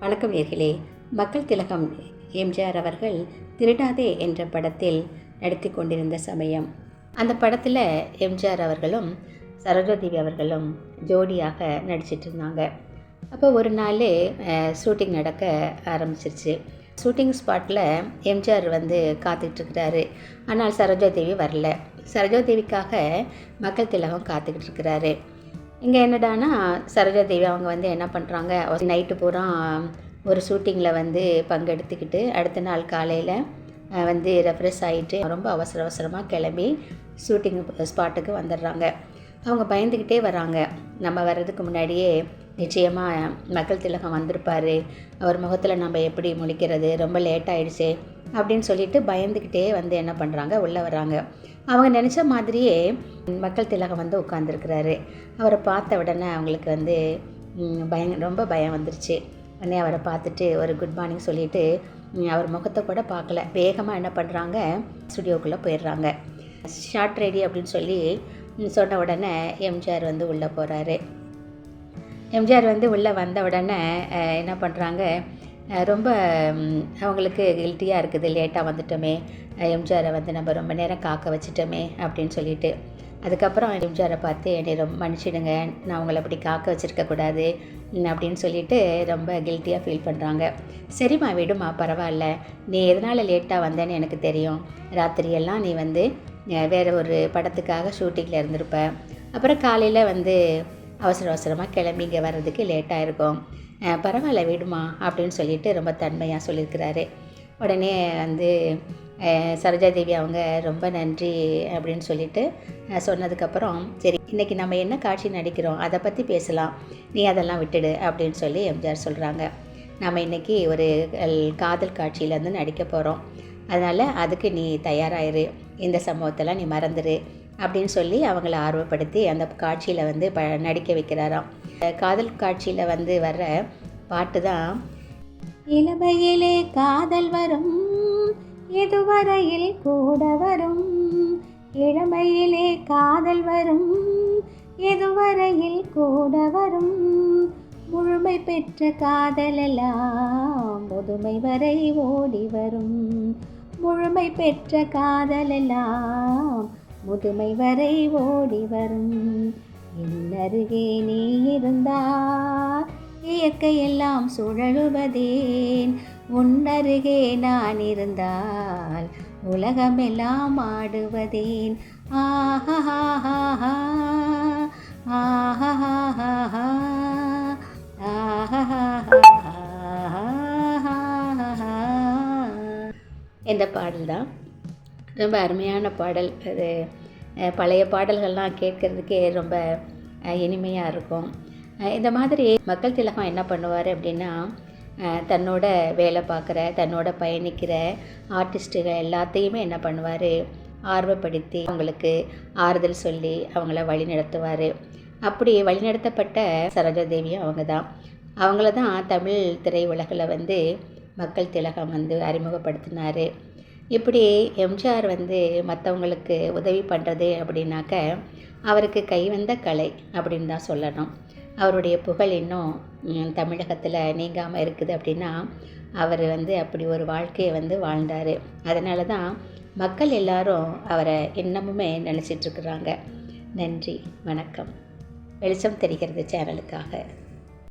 வணக்கம் நேர்களே. மக்கள் திலகம் எம்ஜிஆர் அவர்கள் திருடாதே என்ற படத்தில் நடித்து கொண்டிருந்த சமயம். அந்த படத்தில் எம்ஜிஆர் அவர்களும் சரோஜாதேவி அவர்களும் ஜோடியாக நடிச்சிட்டு இருந்தாங்க. அப்போ ஒரு நாள் ஷூட்டிங் நடக்க ஆரம்பிச்சிருச்சு. ஷூட்டிங் ஸ்பாட்டில் எம்ஜிஆர் வந்து காத்துட்ருக்கிறாரு ஆனால் சரோஜாதேவி வரல. சரோஜாதேவிக்காக மக்கள் திலகம் காத்துக்கிட்டு இருக்கிறாரு. இங்கே என்னடானா சரோஜாதேவி அவங்க வந்து என்ன பண்ணுறாங்க நைட்டு பூரா ஒரு ஷூட்டிங்கில் வந்து பங்கெடுத்துக்கிட்டு அடுத்த நாள் காலையில் வந்து ரெஃப்ரெஷ் ஆகிட்டு ரொம்ப அவசர அவசரமாக கிளம்பி ஷூட்டிங் ஸ்பாட்டுக்கு வந்துடுறாங்க. அவங்க பயந்துக்கிட்டே வராங்க. நம்ம வர்றதுக்கு முன்னாடியே நிச்சயமாக மக்கள் திலகம் வந்திருப்பார். அவர் முகத்தில் நம்ம எப்படி முழிக்கிறது? ரொம்ப லேட் ஆகிடுச்சு அப்படின்னு சொல்லிட்டு பயந்துக்கிட்டே வந்து என்ன பண்ணுறாங்க உள்ளே வராங்க அவங்க நினச்ச மாதிரியே மக்கள் திலகம் வந்து உட்காந்துருக்கிறாரு அவரை பார்த்த உடனே அவங்களுக்கு வந்து பயம் ரொம்ப பயம் வந்துருச்சு. உடனே அவரை பார்த்துட்டு ஒரு குட் மார்னிங் சொல்லிவிட்டு அவர் முகத்தை கூட பார்க்கல. வேகமாக என்ன பண்ணுறாங்க ஸ்டுடியோக்குள்ளே போயிடுறாங்க. ஷார்ட் ரெடி அப்படின்னு சொல்லி சொன்ன உடனே எம்ஜிஆர் வந்து உள்ளே போகிறாரு எம்ஜிஆர் வந்து உள்ளே வந்த உடனே என்ன பண்ணுறாங்க ரொம்ப அவங்களுக்கு கில்ட்டியாக இருக்குது லேட்டாக வந்துட்டோமே. எம்ஜிஆரை வந்து நம்ம ரொம்ப நேரம் காக்க வச்சுட்டோமே அப்படின்னு சொல்லிட்டு. அதுக்கப்புறம் எம்ஜிஆரை பார்த்து என்னை ரொம்ப மன்னிச்சிடுங்க நான் அவங்கள அப்படி காக்க வச்சுருக்கக்கூடாது அப்படின்னு சொல்லிட்டு ரொம்ப கில்ட்டியாக ஃபீல் பண்ணுறாங்க சரிம்மா விடுமா பரவாயில்ல. நீ எதனால் லேட்டாக வந்தேன்னு எனக்கு தெரியும். ராத்திரியெல்லாம் நீ வந்து வேறு ஒரு படத்துக்காக ஷூட்டிங்கில் இருந்திருப்பேன். அப்புறம் காலையில் வந்து அவசர அவசரமாக கிளம்பி இங்கே வர்றதுக்கு லேட்டாக இருக்கும் பரவாயில்ல விடுமா அப்படின்னு சொல்லிட்டு ரொம்ப தன்மையாக சொல்லியிருக்கிறாரு. உடனே வந்து சரோஜாதேவி அவங்க ரொம்ப நன்றி அப்படின்னு சொல்லிட்டு சொன்னதுக்கப்புறம் சரி இன்றைக்கி நம்ம என்ன காட்சி நடிக்கிறோம் அதை பற்றி பேசலாம். நீ அதெல்லாம் விட்டுடு அப்படின்னு சொல்லி எம்ஜிஆர் சொல்கிறாங்க நம்ம இன்றைக்கி ஒரு காதல் காட்சியிலேருந்து நடிக்க போகிறோம் அதனால் அதுக்கு நீ தயாராகிரு இந்த சம்பவத்தெல்லாம் நீ மறந்துடு அப்படின்னு சொல்லி அவங்கள ஆர்வப்படுத்தி அந்த காட்சியில் வந்து ப நடிக்க வைக்கிறாராம். காதல் காட்சியில் வந்து வர்ற பாட்டு தான் இளமையிலே காதல் வரும் இதுவரையில் கூட வரும். இளமையிலே காதல் வரும் இதுவரையில் கூட வரும். முழுமை பெற்ற காதலெல்லாம் முதுமை வரை ஓடி வரும். முழுமை பெற்ற காதலெல்லாம் முதுமை வரை ஓடி வரும். என்னருகே நீ இருந்தால் இயற்கையெல்லாம் சுழலுவதேன். உன்னருகே நான் இருந்தால் உலகமெல்லாம் ஆடுவதேன். ஆஹா ஆஹா ஆஹா பாடல் தான் ரொம்ப அருமையான பாடல். அது பழைய பாடல்கள்லாம் கேட்குறதுக்கே ரொம்ப இனிமையாக இருக்கும். இந்த மாதிரி மக்கள் திலகம் என்ன பண்ணுவார் அப்படின்னா தன்னோட வேலை பார்க்குற தன்னோட பயணிக்கிற ஆர்டிஸ்ட்டுகள் எல்லாத்தையுமே என்ன பண்ணுவார்? ஆர்வப்படுத்தி அவங்களுக்கு ஆறுதல் சொல்லி அவங்கள வழி நடத்துவார் அப்படி வழிநடத்தப்பட்ட சரோஜாதேவியும் அவங்க தான். அவங்கள தான் தமிழ் திரையுலகில் வந்து மக்கள் திலகம் வந்து அறிமுகப்படுத்தினார். இப்படி எம்ஜிஆர் வந்து மற்றவங்களுக்கு உதவி பண்ணுறது அப்படின்னாக்க அவருக்கு கைவந்த கலை அப்படின்னு தான் சொல்லணும். அவருடைய புகழ் இன்னும் தமிழகத்தில் நீங்காமல் இருக்குது அப்படின்னா அவர் வந்து அப்படி ஒரு வாழ்க்கையை வந்து வாழ்ந்தார். அதனால தான் மக்கள் எல்லாரும் அவரை இன்னமுமே நினச்சிட்ருக்குறாங்க நன்றி வணக்கம். வெளிச்சம் தெரிகிறது சேனலுக்காக.